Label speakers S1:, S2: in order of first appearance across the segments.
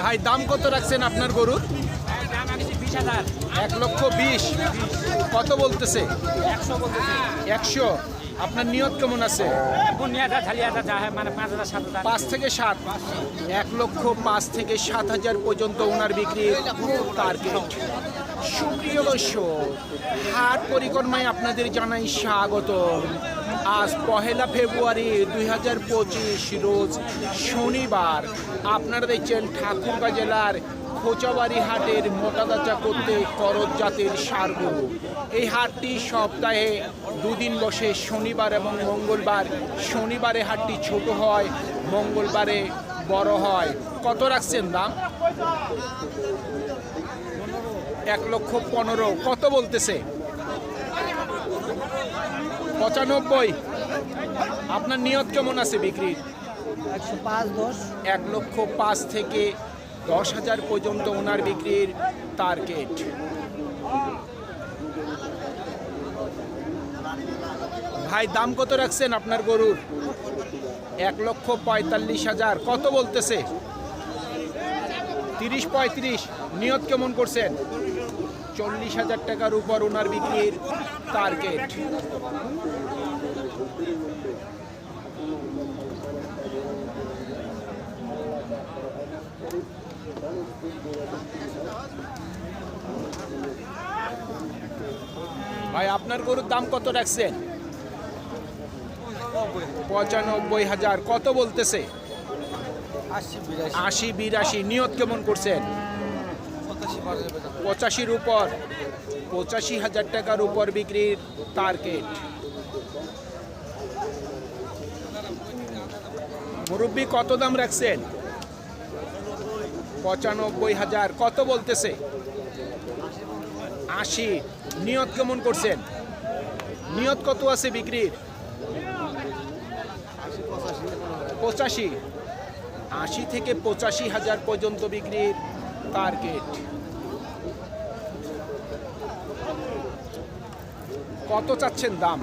S1: ভাই, দাম কত রাখছেন আপনার গরুর এক লক্ষ বিশ। কত বলতেছে?
S2: একশো।
S1: আপনার নিয়ত কেমন আছে?
S2: পাঁচ
S1: থেকে সাত। এক লক্ষ পাঁচ থেকে সাত হাজার পর্যন্ত ওনার বিক্রি টার্গেট সুপ্রিয় দর্শক, হাট পরিক্রমায় আপনাদের জানাই স্বাগত আজ পহেলা ফেব্রুয়ারি দুই হাজার পঁচিশ, রোজ শনিবার। আপনারা দেখছেন ঠাকুরগাঁ জেলার খোঁচাবাড়ি হাটের মোটাদাচা করতে করজ জাতের সার গরু এই হাটটি সপ্তাহে দুদিন বসে, শনিবার এবং মঙ্গলবার। শনিবারে হাটটি ছোট হয়, মঙ্গলবারে বড় হয়। কত রাখছেন দাম? এক লক্ষ পনেরো। কত বলতেছে? পঁচানব্বই। আপনার নিয়ত কেমন আছে বিক্রির? এক লক্ষ পাঁচ থেকে দশ হাজার পর্যন্ত ওনার বিক্রির টার্গেট ভাই, দাম কত রাখছেন আপনার গরুর? এক লক্ষ পঁয়তাল্লিশ হাজার। কত বলতেছে? তিরিশ পঁয়ত্রিশ। নিয়ত কেমন করছেন? চল্লিশ হাজার টাকার উপর ওনার বিক্রির টার্গেট ভাই আপনার গরুর দাম কত রাখছেন? পঁচানব্বই হাজার। কত বলতেছে?
S3: আশি বিরাশি।
S1: আশি বিরাশি। নিয়ত কেমন করছেন? পঁচাশির উপর, পঁচাশি হাজার টাকার উপর বিক্রির টার্গেট। মুরব্বী কত দাম রাখছেন? পঁচানব্বই হাজার, কত বলতেছে? আশি। নিয়ত কেমন করছেন? নিয়ত কত আছে বিক্রির? পঁচাশি। আশি থেকে পঁচাশি হাজার পর্যন্ত বিক্রির টার্গেট। কত চাচ্ছেন দাম?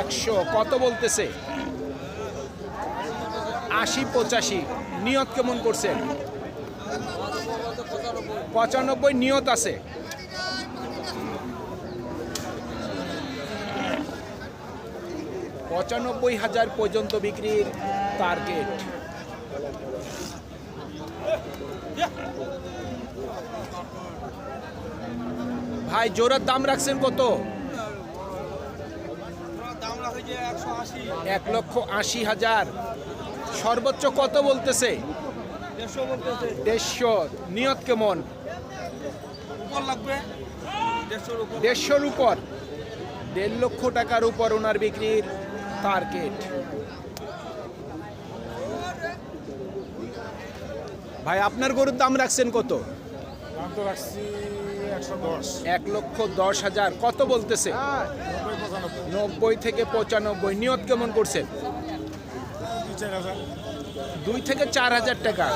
S1: একশো। কত বলতেছে? আশি পঁচাশি। নিয়ত কেমন করছেন? পঁচানব্বই নিয়ত আছে। পঁচানব্বই হাজার পর্যন্ত বিক্রির টার্গেট ভাই, জোড়ার দাম রাখছেন কত? এক লক্ষ আশি হাজার। সর্বোচ্চ কত বলতেছে? দেড়শো নিয়ত কেমন? দেড়শোর উপর। দেড় লক্ষ টাকার উপর ওনার বিক্রির টার্গেট। ভাই আপনার গরুর দাম রাখছেন কত? এক লক্ষ দশ হাজার। কত বলতেছে?
S4: নব্বই
S1: থেকে পঁচানব্বই। নিয়ত কেমন করছেন?
S4: দুই
S1: থেকে চার হাজার টাকা।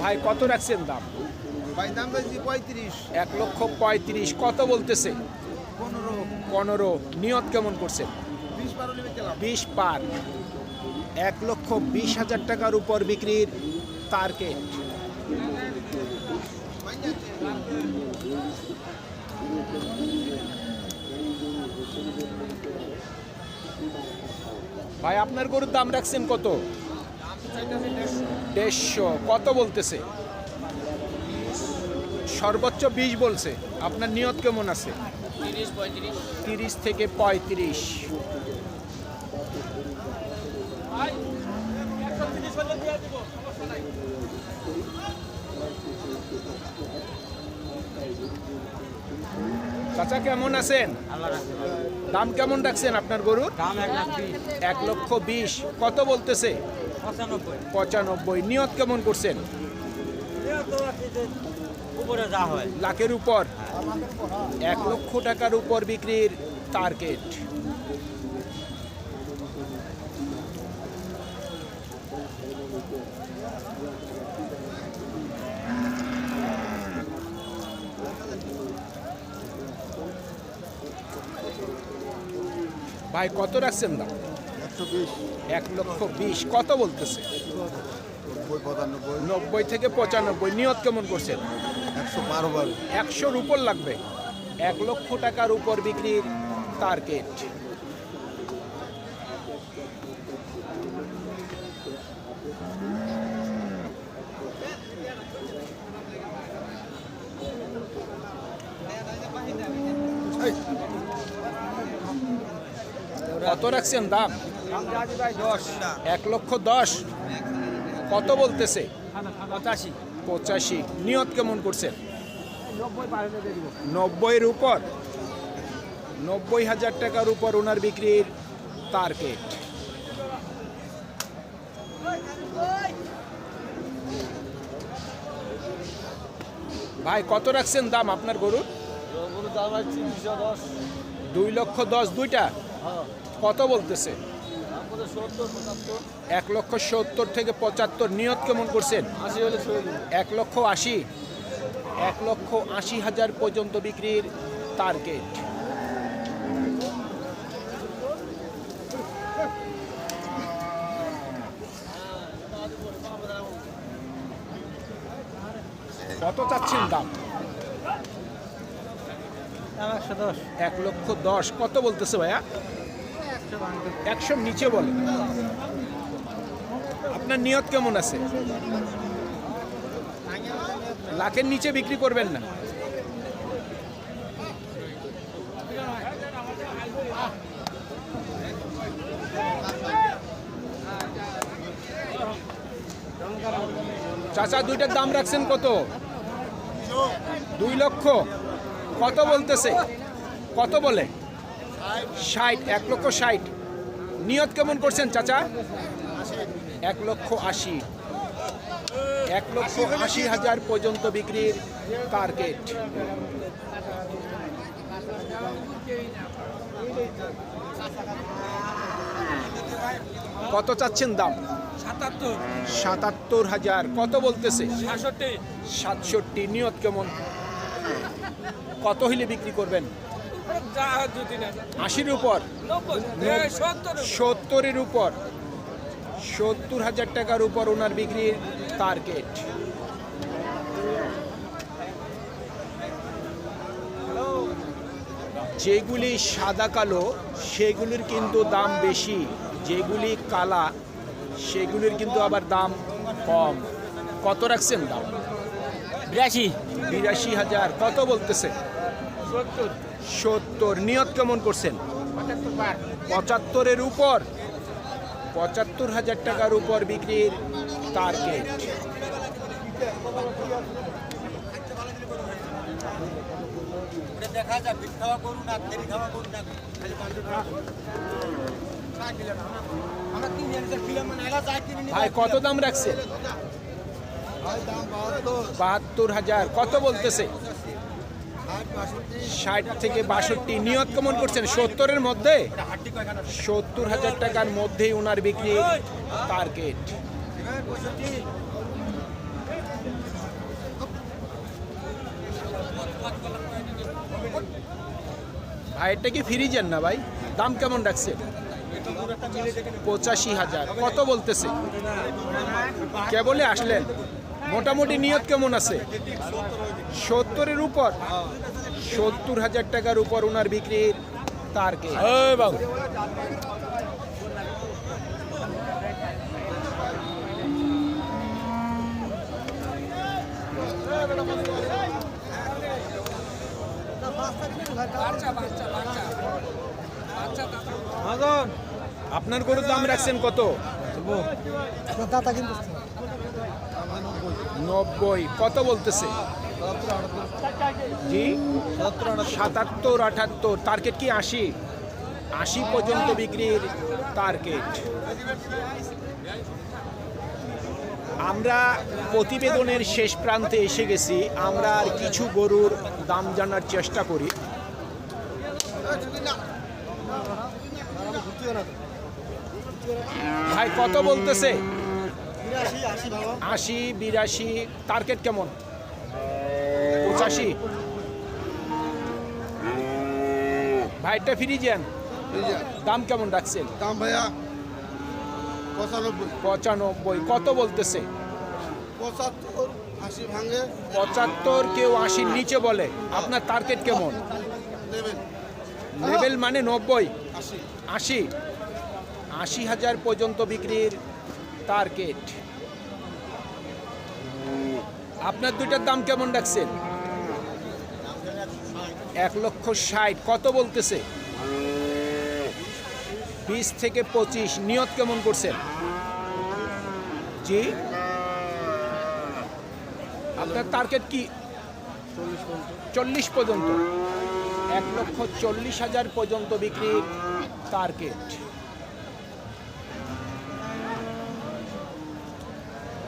S1: ভাই কত রাখছেন দাম?
S3: ভাই দাম পঁয়ত্রিশ।
S1: এক লক্ষ পঁয়ত্রিশ। কত বলতেছে?
S3: পনেরো।
S1: পনেরো। নিয়ত কেমন করছে
S3: বিশ
S1: পার। এক লক্ষ বিশ হাজার টাকার উপর বিক্রির টার্গেট। ভাই, আপনার গরুর দাম রাখছেন কত? দেড়শো। কত বলতেছে? সর্বোচ্চ বিশ বলছে। আপনার নিয়ত কেমন আছে?
S2: তিরিশ
S1: থেকে পঁয়ত্রিশ। চাচা কেমন আছেন? দাম কেমন রাখছেন আপনার গরুর?
S2: এক
S1: লক্ষ বিশ। কত বলতেছে?
S2: পঁচানব্বই।
S1: নিয়ত কেমন করছেন? লাখের উপর। এক লক্ষ টাকার উপর বিক্রির টার্গেট ভাই কত রাখছেন দাম? এক লক্ষ বিশ। কত বলতেছে?
S3: নব্বই
S1: থেকে পঁচানব্বই। নিয়ত কেমন করছেন?
S3: একশো বারো বারো।
S1: একশোর উপর লাগবে। এক লক্ষ টাকার উপর বিক্রির টার্গেট কত রাখছেন দাম? এক লক্ষ দশ। কত বলতেছে?
S2: পঁচাশি।
S1: পঁচাশি। নিয়ত কেমন করছেন? নব্বইয়ের উপর? নব্বই হাজার টাকার উপর ওনার বিক্রির টার্গেট ভাই কত রাখছেন দাম আপনার গরুর?
S3: দাম
S1: দুই লক্ষ দশ দুইটা? কত বলতেছে? এক লক্ষ সত্তর থেকে পঁচাত্তর। নিয়ত কেমন করছেন? এক লক্ষ আশি। এক লক্ষ আশি হাজার পর্যন্ত বিক্রির টার্গেট কত চাচ্ছেন দাম? এক লক্ষ দশ। কত বলতেছে ভাইয়া? একশো নিচে বলে। আপনার নিয়ত কেমন আছে? লাখের নিচে বিক্রি করবেন না। চাচা, দুইটার দাম রাখছেন কত? দুই লক্ষ। কত বলতেছে? কত বলে? ষাট এক লক্ষ ষাট। নিয়ত কেমন করছেন চাচা? এক লক্ষ আশি। এক লক্ষ আশি হাজার পর্যন্ত বিক্রির টার্গেট। কত চাচ্ছেন দাম?
S2: সাতাত্তর।
S1: সাতাত্তর হাজার। কত বলতেছে?
S2: সাতষট্টি।
S1: সাতষট্টি। নিয়ত কেমন? কত হইলে বিক্রি করবেন? আশির উপর? সত্তরের উপর। সত্তর হাজার টাকার উপর ওনার বিক্রির টার্গেট যেগুলি সাদা কালো, সেগুলির কিন্তু দাম বেশি। যেগুলি কালা, সেগুলির কিন্তু আবার দাম কম। কত রাখছেন দাম?
S2: বিরাশি।
S1: বিরাশি হাজার। কত বলতেছে?
S2: সত্তর।
S1: নিয়ত কেমন করছেন? পঁচাত্তরের উপর। পঁচাত্তর হাজার টাকার উপর বিক্রির টার্গেট
S3: দেখা যাক খাওয়া করুন না দেরি খাওয়া করুন না। আমরা তিন হাজার কিলো মানে
S1: ভাই কত দাম রাখছে?
S3: বাহাত্তর
S1: হাজার। কত বলতেছে?
S3: ষাট
S1: থেকে বাষট্টি। নিয়ত কেমন করছেন? সত্তরের মধ্যে? সত্তর হাজার টাকার মধ্যেই ওনার বিক্রি টার্গেট।
S3: পঁয়ষট্টি
S1: ভাই এটা কি ফ্রিজের না ভাই? দাম কেমন রাখছে? পঁচাশি হাজার। কত বলতেছে? কেবলে আসলেন? মোটামুটি নিয়ত কেমন আছে? সত্তরের উপর? সত্তর হাজার টাকার উপর ওনার বিক্রির বাবু। আপনার গরুর দাম রাখছেন কত?
S3: দাতা কিন্তু
S1: নব্বই। কত বলতেছে? জি? সাতাত্তর, আটাত্তর। টার্গেট কি আশি? আশি পর্যন্ত বিক্রির টার্গেট আমরা প্রতিবেদনের শেষ প্রান্তে এসে গেছি। আমরা আর কিছু গরুর দাম জানার চেষ্টা করি। ভাই, কত বলতেছে?
S3: আশি
S1: বিরাশি টার্গেট কেমন? পঁচাশি। ভাইটা ফিরি যান দাম কেমন রাখছেন?
S5: দাম ভাইয়া পঁচানব্বই।
S1: পঁচানব্বই। কত বলতেছে?
S5: পঁচাত্তর আশি ভাঙে।
S1: পঁচাত্তর কেউ আশির নিচে বলে। আপনার টার্গেট কেমন? লেভেল মানে নব্বই। আশি। আশি। হাজার পর্যন্ত বিক্রির টার্গেট আপনার দুইটার দাম কেমন রাখছেন এক লক্ষ ষাট। কত বলতেছে? বিশ থেকে পঁচিশ। নিয়ত কেমন করছেন? জি। আপনার টার্গেট কি? চল্লিশ পর্যন্ত। এক লক্ষ চল্লিশ হাজার পর্যন্ত বিক্রির টার্গেট